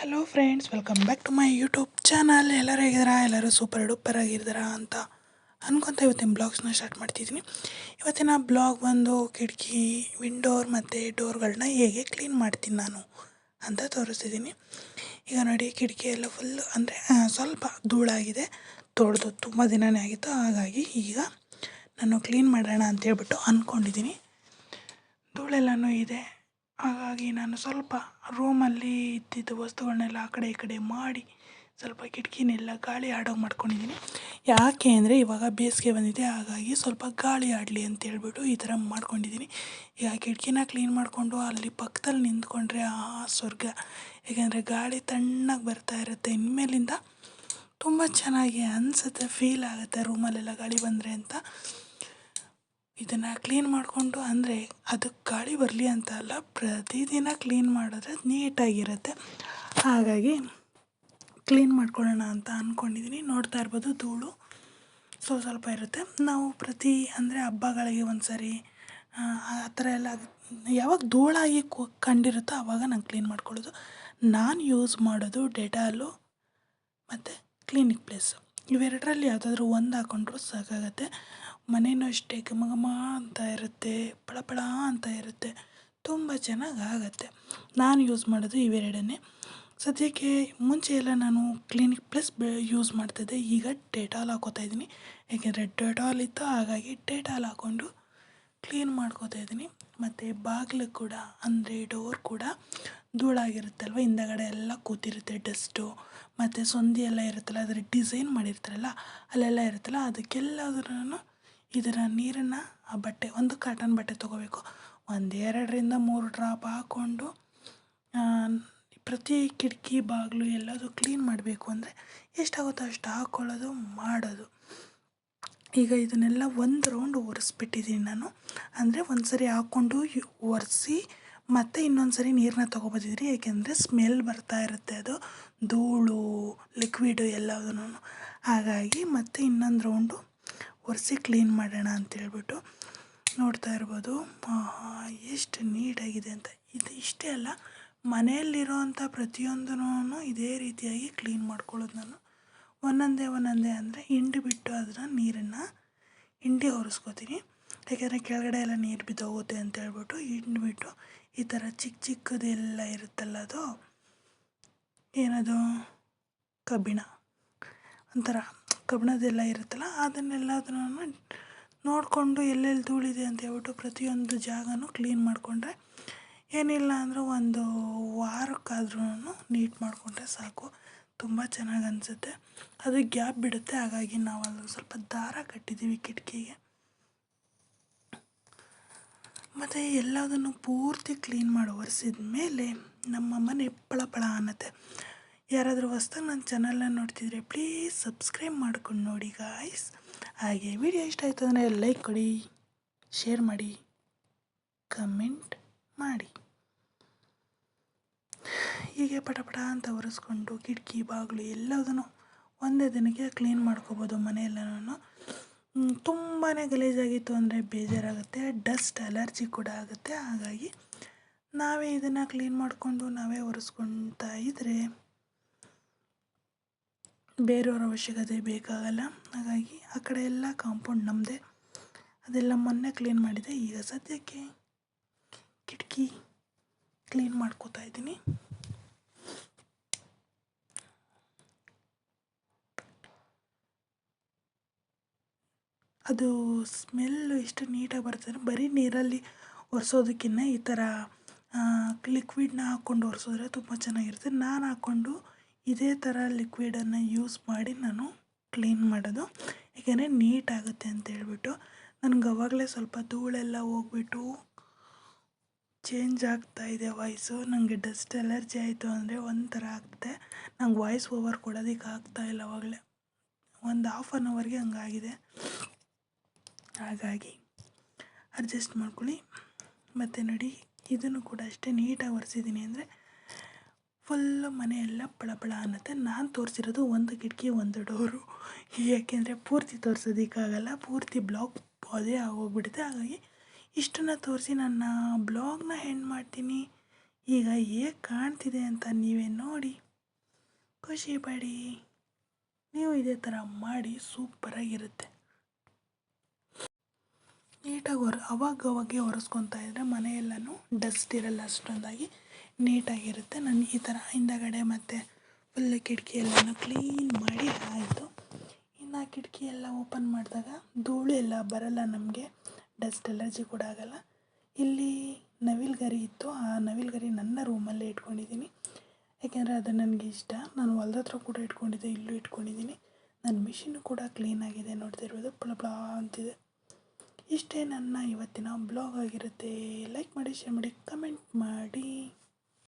Hello friends welcome back to my YouTube channel ಎಲ್ಲರೂ ಹೇಗಿದ್ದೀರಾ? ಎಲ್ಲರೂ ಸೂಪರ್ ಡೂಪರ್ ಆಗಿದ್ದೀರಾ ಅಂತ ಅನ್ಕೊತ ಇವತ್ತಿನ ಬ್ಲಾಗ್ಸ್ನ ಸ್ಟಾರ್ಟ್ ಮಾಡ್ತಿದ್ದೀನಿ. ಇವತ್ತಿನ ಬ್ಲಾಗ್ ಬಂದು ಕಿಟಕಿ ವಿಂಡೋರ್ ಮತ್ತು ಡೋರ್ಗಳನ್ನ ಹೇಗೆ ಕ್ಲೀನ್ ಮಾಡ್ತೀನಿ ನಾನು ಅಂತ ತೋರಿಸ್ತಿದ್ದೀನಿ. ಈಗ ನೋಡಿ ಕಿಟಕಿ ಎಲ್ಲ ಫುಲ್ಲು ಅಂದರೆ ಸ್ವಲ್ಪ ಧೂಳಾಗಿದೆ. ತೊಳೆದು ತುಂಬ ದಿನವೇ ಆಗಿತ್ತು. ಹಾಗಾಗಿ ಈಗ ನಾನು ಕ್ಲೀನ್ ಮಾಡೋಣ ಅಂತೇಳ್ಬಿಟ್ಟು ಅಂದ್ಕೊಂಡಿದ್ದೀನಿ ಧೂಳೆಲ್ಲನೂ ಇದೆ. ಹಾಗಾಗಿ ನಾನು ಸ್ವಲ್ಪ ರೂಮಲ್ಲಿ ಇದ್ದಿದ್ದ ವಸ್ತುಗಳನ್ನೆಲ್ಲ ಆ ಕಡೆ ಈ ಕಡೆ ಮಾಡಿ ಸ್ವಲ್ಪ ಕಿಟಕಿನೆಲ್ಲ ಗಾಳಿ ಆಡೋಗಿ ಮಾಡ್ಕೊಂಡಿದ್ದೀನಿ. ಯಾಕೆ ಅಂದರೆ ಇವಾಗ ಬೇಸಿಗೆ ಬಂದಿದೆ, ಹಾಗಾಗಿ ಸ್ವಲ್ಪ ಗಾಳಿ ಆಡಲಿ ಅಂತ ಹೇಳ್ಬಿಟ್ಟು ಈ ಥರ ಮಾಡ್ಕೊಂಡಿದ್ದೀನಿ. ಈಗ ಕಿಟಕಿನ ಕ್ಲೀನ್ ಮಾಡಿಕೊಂಡು ಅಲ್ಲಿ ಪಕ್ಕದಲ್ಲಿ ನಿಂತ್ಕೊಂಡ್ರೆ ಆ ಸ್ವರ್ಗ. ಏಕೆಂದರೆ ಗಾಳಿ ತಣ್ಣಗೆ ಬರ್ತಾ ಇರುತ್ತೆ. ಇನ್ಮೇಲಿಂದ ತುಂಬ ಚೆನ್ನಾಗಿ ಅನಿಸುತ್ತೆ ಫೀಲ್ ಆಗುತ್ತೆ ರೂಮಲ್ಲೆಲ್ಲ ಗಾಳಿ ಬಂದರೆ ಅಂತ. ಇದನ್ನು ಕ್ಲೀನ್ ಮಾಡಿಕೊಂಡು ಅಂದರೆ ಅದಕ್ಕೆ ಗಾಳಿ ಬರಲಿ ಅಂತ ಅಲ್ಲ, ಪ್ರತಿದಿನ ಕ್ಲೀನ್ ಮಾಡಿದ್ರೆ ನೀಟಾಗಿರುತ್ತೆ. ಹಾಗಾಗಿ ಕ್ಲೀನ್ ಮಾಡ್ಕೊಳ್ಳೋಣ ಅಂತ ಅಂದ್ಕೊಂಡಿದ್ದೀನಿ ನೋಡ್ತಾ ಇರ್ಬೋದು ಧೂಳು ಸೊ ಸ್ವಲ್ಪ ಇರುತ್ತೆ. ನಾವು ಪ್ರತಿ ಅಂದರೆ ಹಬ್ಬಗಳಿಗೆ ಒಂದು ಸರಿ ಆ ಥರ ಎಲ್ಲ ಯಾವಾಗ ಧೂಳಾಗಿ ಕಂಡಿರುತ್ತೋ ಆವಾಗ ನಾನು ಕ್ಲೀನ್ ಮಾಡ್ಕೊಳ್ಳೋದು. ನಾನು ಯೂಸ್ ಮಾಡೋದು ಡೆಟಾಲು ಮತ್ತು ಕ್ಲಿನಿಕ್ ಪ್ಲೇಸು ಇವೆರಡರಲ್ಲಿ ಯಾವುದಾದ್ರೂ ಒಂದು ಹಾಕೊಂಡ್ರು ಸಾಕಾಗತ್ತೆ. ಮನೇನೂ ಅಷ್ಟೇ ಘಮ ಘಮ ಅಂತ ಇರುತ್ತೆ ಪಳ ಪಳ ಅಂತ ಇರುತ್ತೆ, ತುಂಬ ಚೆನ್ನಾಗಿ ಆಗುತ್ತೆ. ನಾನು ಯೂಸ್ ಮಾಡೋದು ಇವೆರಡನ್ನೇ. ಸದ್ಯಕ್ಕೆ ಮುಂಚೆ ಎಲ್ಲ ನಾನು ಕ್ಲಿನಿಕ್ ಪ್ಲಸ್ ಬೆ ಯೂಸ್ ಮಾಡ್ತಿದ್ದೆ. ಈಗ ಡೆಟಾಲ್ ಹಾಕೋತಾ ಇದ್ದೀನಿ. ಯಾಕೆಂದರೆ ಡೆಟಾಲ್ ಇತ್ತು, ಹಾಗಾಗಿ ಡೆಟಾಲ್ ಹಾಕ್ಕೊಂಡು ಕ್ಲೀನ್ ಮಾಡ್ಕೋತಾ ಇದ್ದೀನಿ. ಮತ್ತು ಬಾಗಿಲು ಕೂಡ, ಅಂದರೆ ಡೋರ್ ಕೂಡ ಧೂಳಾಗಿರುತ್ತಲ್ವ? ಹಿಂದಗಡೆ ಎಲ್ಲ ಕೂತಿರುತ್ತೆ ಡಸ್ಟು ಮತ್ತು ಸೊಂದಿ ಎಲ್ಲ ಇರುತ್ತಲ್ಲ ಅದರ ಡಿಸೈನ್ ಮಾಡಿರ್ತಾರಲ್ಲ, ಅಲ್ಲೆಲ್ಲ ಇರುತ್ತಲ್ಲ ಅದಕ್ಕೆಲ್ಲದ್ರೂ ಇದರ ನೀರನ್ನು ಆ ಬಟ್ಟೆ, ಒಂದು ಕಾಟನ್ ಬಟ್ಟೆ ತೊಗೋಬೇಕು. ಒಂದೆರಡರಿಂದ ಮೂರು ಡ್ರಾಪ್ ಹಾಕ್ಕೊಂಡು ಪ್ರತಿ ಕಿಟಕಿ, ಬಾಗಿಲು ಎಲ್ಲದೂ ಕ್ಲೀನ್ ಮಾಡಬೇಕು ಅಂದರೆ ಎಷ್ಟಾಗುತ್ತೋ ಅಷ್ಟು ಹಾಕ್ಕೊಳ್ಳೋದು ಮಾಡೋದು. ಈಗ ಇದನ್ನೆಲ್ಲ ಒಂದು ರೌಂಡ್ ಒರೆಸ್ಬಿಟ್ಟಿದ್ದೀನಿ ನಾನು. ಅಂದರೆ ಒಂದು ಸರಿ ಹಾಕ್ಕೊಂಡು ಒರೆಸಿ, ಮತ್ತು ಇನ್ನೊಂದು ಸರಿ ನೀರನ್ನ ತೊಗೊಬೋದಿದ್ರಿ ಏಕೆಂದರೆ ಸ್ಮೆಲ್ ಬರ್ತಾ ಇರುತ್ತೆ ಅದು. ಧೂಳು ಲಿಕ್ವಿಡು ಎಲ್ಲದೂ ಹಾಗಾಗಿ ಮತ್ತೆ ಇನ್ನೊಂದು ರೌಂಡು ಒರೆಸಿ ಕ್ಲೀನ್ ಮಾಡೋಣ ಅಂತೇಳ್ಬಿಟ್ಟು ನೋಡ್ತಾ ಇರ್ಬೋದು. ಎಷ್ಟು ನೀಟಾಗಿದೆ ಅಂತ. ಇದು ಇಷ್ಟೇ ಅಲ್ಲ ಮನೆಯಲ್ಲಿರೋವಂಥ ಪ್ರತಿಯೊಂದೂ ಇದೇ ರೀತಿಯಾಗಿ ಕ್ಲೀನ್ ಮಾಡ್ಕೊಳ್ಳೋದು ನಾನು. ಒಂದೊಂದೇ ಒಂದೊಂದೇ ಅಂದರೆ ಹಿಂಡಿ ಬಿಟ್ಟು ಅದನ್ನು ನೀರನ್ನು ಹಿಂಡಿ ಒರೆಸ್ಕೋತೀನಿ. ಯಾಕೆಂದರೆ ಕೆಳಗಡೆ ಎಲ್ಲ ನೀರು ಬಿದ್ದೋಗುತ್ತೆ ಅಂತ ಹೇಳ್ಬಿಟ್ಟು ಹಿಂಡ್ಬಿಟ್ಟು ಈ ಥರ ಚಿಕ್ಕ ಚಿಕ್ಕದೆಲ್ಲ ಇರುತ್ತಲ್ಲ ಅದು, ಏನದು? ಕಬ್ಬಿಣ. ಒಂಥರ ಕಬ್ಬಿಣದೆಲ್ಲ ಇರುತ್ತಲ್ಲ ಅದನ್ನೆಲ್ಲದನ್ನು ನೋಡಿಕೊಂಡು ಎಲ್ಲೆಲ್ಲಿ ಧೂಳಿದೆ ಅಂತ ಹೇಳ್ಬಿಟ್ಟು ಪ್ರತಿಯೊಂದು ಜಾಗನೂ ಕ್ಲೀನ್ ಮಾಡಿಕೊಂಡ್ರೆ ಏನಿಲ್ಲ ಅಂದರೂ ಒಂದು ವಾರಕ್ಕಾದ್ರೂ ನೀಟ್ ಮಾಡಿಕೊಂಡ್ರೆ ಸಾಕು. ತುಂಬ ಚೆನ್ನಾಗಿ ಅನಿಸುತ್ತೆ. ಅದು ಗ್ಯಾಪ್ ಬಿಡುತ್ತೆ, ಹಾಗಾಗಿ ನಾವು ಅಲ್ಲಿ ಸ್ವಲ್ಪ ದಾರ ಕಟ್ಟಿದ್ದೀವಿ ಕಿಟಕಿಗೆ. ಮತ್ತು ಎಲ್ಲದನ್ನು ಪೂರ್ತಿ ಕ್ಲೀನ್ ಮಾಡಿ ಒರೆಸಿದ ಮೇಲೆ ನಮ್ಮ ಮನೆ ಪಳಪಳ ಪಳ ಅನ್ನತ್ತೆ. ಯಾರಾದರೂ ಹೊಸ್ದಾಗಿ ನನ್ನ ಚಾನಲ್ನ ನೋಡ್ತಿದ್ರೆ ಪ್ಲೀಸ್ ಸಬ್ಸ್ಕ್ರೈಬ್ ಮಾಡ್ಕೊಂಡು ನೋಡಿ ಗಾಯ್ಸ್ ಹಾಗೆ ವಿಡಿಯೋ ಇಷ್ಟ ಆಯಿತು ಅಂದರೆ ಲೈಕ್ ಕೊಡಿ ಶೇರ್ ಮಾಡಿ ಕಮೆಂಟ್ ಮಾಡಿ. ಹೀಗೆ ಪಟ ಪಟ ಅಂತ ಒರೆಸ್ಕೊಂಡು ಕಿಟಕಿ, ಬಾಗಿಲು ಎಲ್ಲದನ್ನು ಒಂದೇ ದಿನಕ್ಕೆ ಕ್ಲೀನ್ ಮಾಡ್ಕೋಬೋದು ಮನೆಯೆಲ್ಲನೂ ತುಂಬಾ ಗಲೀಜಾಗಿತ್ತು ಅಂದರೆ ಬೇಜಾರಾಗುತ್ತೆ ಡಸ್ಟ್ ಅಲರ್ಜಿ ಕೂಡ ಆಗುತ್ತೆ. ಹಾಗಾಗಿ ನಾವೇ ಇದನ್ನು ಕ್ಲೀನ್ ಮಾಡಿಕೊಂಡು ನಾವೇ ಒರೆಸ್ಕೊಳ್ತಾ ಇದ್ದರೆ ಬೇರೆಯವ್ರ ಅವಶ್ಯಕತೆ ಬೇಕಾಗಲ್ಲ. ಹಾಗಾಗಿ ಆ ಕಡೆ ಎಲ್ಲ ಕಾಂಪೌಂಡ್ ನಮ್ಮದೇ ಅದೆಲ್ಲ ಮೊನ್ನೆ ಕ್ಲೀನ್ ಮಾಡಿದೆ. ಈಗ ಸದ್ಯಕ್ಕೆ ಕಿಟಕಿ ಕ್ಲೀನ್ ಮಾಡ್ಕೋತಾ ಇದ್ದೀನಿ. ಅದು ಸ್ಮೆಲ್ಲು ಎಷ್ಟು ನೀಟಾಗಿ ಬರ್ತದೆ ಬರೀ ನೀರಲ್ಲಿ ಒರೆಸೋದಕ್ಕಿಂತ ಈ ಥರ ಲಿಕ್ವಿಡ್ನ ಹಾಕ್ಕೊಂಡು ಒರೆಸಿದ್ರೆ ತುಂಬ ಚೆನ್ನಾಗಿರುತ್ತೆ. ನಾನು ಹಾಕ್ಕೊಂಡು ಇದೇ ಥರ ಲಿಕ್ವಿಡನ್ನು ಯೂಸ್ ಮಾಡಿ ನಾನು ಕ್ಲೀನ್ ಮಾಡೋದು. ಏಕೆಂದರೆ ನೀಟಾಗುತ್ತೆ ಅಂತ ಹೇಳ್ಬಿಟ್ಟು ನನಗೆ ಅವಾಗಲೇ ಸ್ವಲ್ಪ ಧೂಳೆಲ್ಲ ಹೋಗ್ಬಿಟ್ಟು ಚೇಂಜ್ ಆಗ್ತಾ ಇದೆ ವಾಯ್ಸು ನನಗೆ ಡಸ್ಟ್ ಅಲರ್ಜಿ ಆಯಿತು ಅಂದರೆ ಒಂಥರ ಆಗ್ತದೆ ನಂಗೆ ವಾಯ್ಸ್ ಓವರ್ ಕೊಡೋದಕ್ಕೆ ಇಲ್ಲ ಅವಾಗಲೇ. ಒಂದು ಹಾಫ್ ಆನ್ ಅವರ್ಗೆ ಹಂಗಾಗಿದೆ. ಹಾಗಾಗಿ ಅಡ್ಜಸ್ಟ್ ಮಾಡ್ಕೊಳ್ಳಿ. ಮತ್ತು ನೋಡಿ, ಇದನ್ನು ಕೂಡ ಅಷ್ಟೇ ನೀಟಾಗಿ ಒರೆಸಿದ್ದೀನಿ ಅಂದರೆ ಫುಲ್ಲು ಮನೆಯೆಲ್ಲ ಪಳಪಳ ಅನ್ನತ್ತೆ. ನಾನು ತೋರಿಸಿರೋದು ಒಂದು ಕಿಟಕಿ, ಒಂದು ಡೋರು. ಯಾಕೆಂದರೆ ಪೂರ್ತಿ ತೋರಿಸೋದಕ್ಕಾಗಲ್ಲ ಪೂರ್ತಿ ಬ್ಲಾಗ್ ಅದೇ ಆಗೋಗ್ಬಿಡುತ್ತೆ. ಹಾಗಾಗಿ ಇಷ್ಟನ್ನು ತೋರಿಸಿ ನನ್ನ ಬ್ಲಾಗ್ನ ಹೆಂಡ್ ಮಾಡ್ತೀನಿ. ಈಗ ಹೇಗೆ ಕಾಣ್ತಿದೆ ಅಂತ ನೀವೇ ನೋಡಿ. ಖುಷಿ ಪಡಿ. ನೀವು ಇದೇ ಥರ ಮಾಡಿ ಸೂಪರಾಗಿರುತ್ತೆ ನೀಟಾಗಿ ಹೊರ, ಅವಾಗವಾಗೆ ಹೊರಸ್ಕೊತಾ ಇದ್ದರೆ ಮನೆಯೆಲ್ಲನೂ ಡಸ್ಟ್ ಇರಲ್ಲ ಅಷ್ಟೊಂದಾಗಿ. ನೀಟಾಗಿರುತ್ತೆ. ನಾನು ಈ ಥರ ಹಿಂದಗಡೆ ಮತ್ತು ಫುಲ್ ಕಿಟಕಿ ಎಲ್ಲನೂ ಕ್ಲೀನ್ ಮಾಡಿ ಆಯಿತು ಇನ್ನು ಕಿಟಕಿ ಎಲ್ಲ ಓಪನ್ ಮಾಡಿದಾಗ ಧೂಳು ಎಲ್ಲ ಬರಲ್ಲ ನಮಗೆ. ಡಸ್ಟ್ ಅಲರ್ಜಿ ಕೂಡ ಆಗಲ್ಲ. ಇಲ್ಲಿ ನವಿಲು ಗರಿ ಇತ್ತು. ಆ ನವಿಲು ಗರಿ ನನ್ನ ರೂಮಲ್ಲೇ ಇಟ್ಕೊಂಡಿದ್ದೀನಿ. ಯಾಕೆಂದರೆ ಅದು ನನಗೆ ಇಷ್ಟ. ನಾನು ಹೊಲ್ದ ಕೂಡ ಇಟ್ಕೊಂಡಿದ್ದೆ, ಇಲ್ಲೂ ಇಟ್ಕೊಂಡಿದ್ದೀನಿ. ನನ್ನ ಮಿಷಿನು ಕೂಡ ಕ್ಲೀನಾಗಿದೆ ನೋಡ್ತಿರ್ಬೋದು. ಪ್ಲ ಪಳ ಅಂತಿದೆ. ಇಷ್ಟೇ ನನ್ನ ಇವತ್ತಿನ ಬ್ಲಾಗ್ ಆಗಿರುತ್ತೆ. ಲೈಕ್ ಮಾಡಿ ಶೇರ್ ಮಾಡಿ ಕಮೆಂಟ್ ಮಾಡಿ.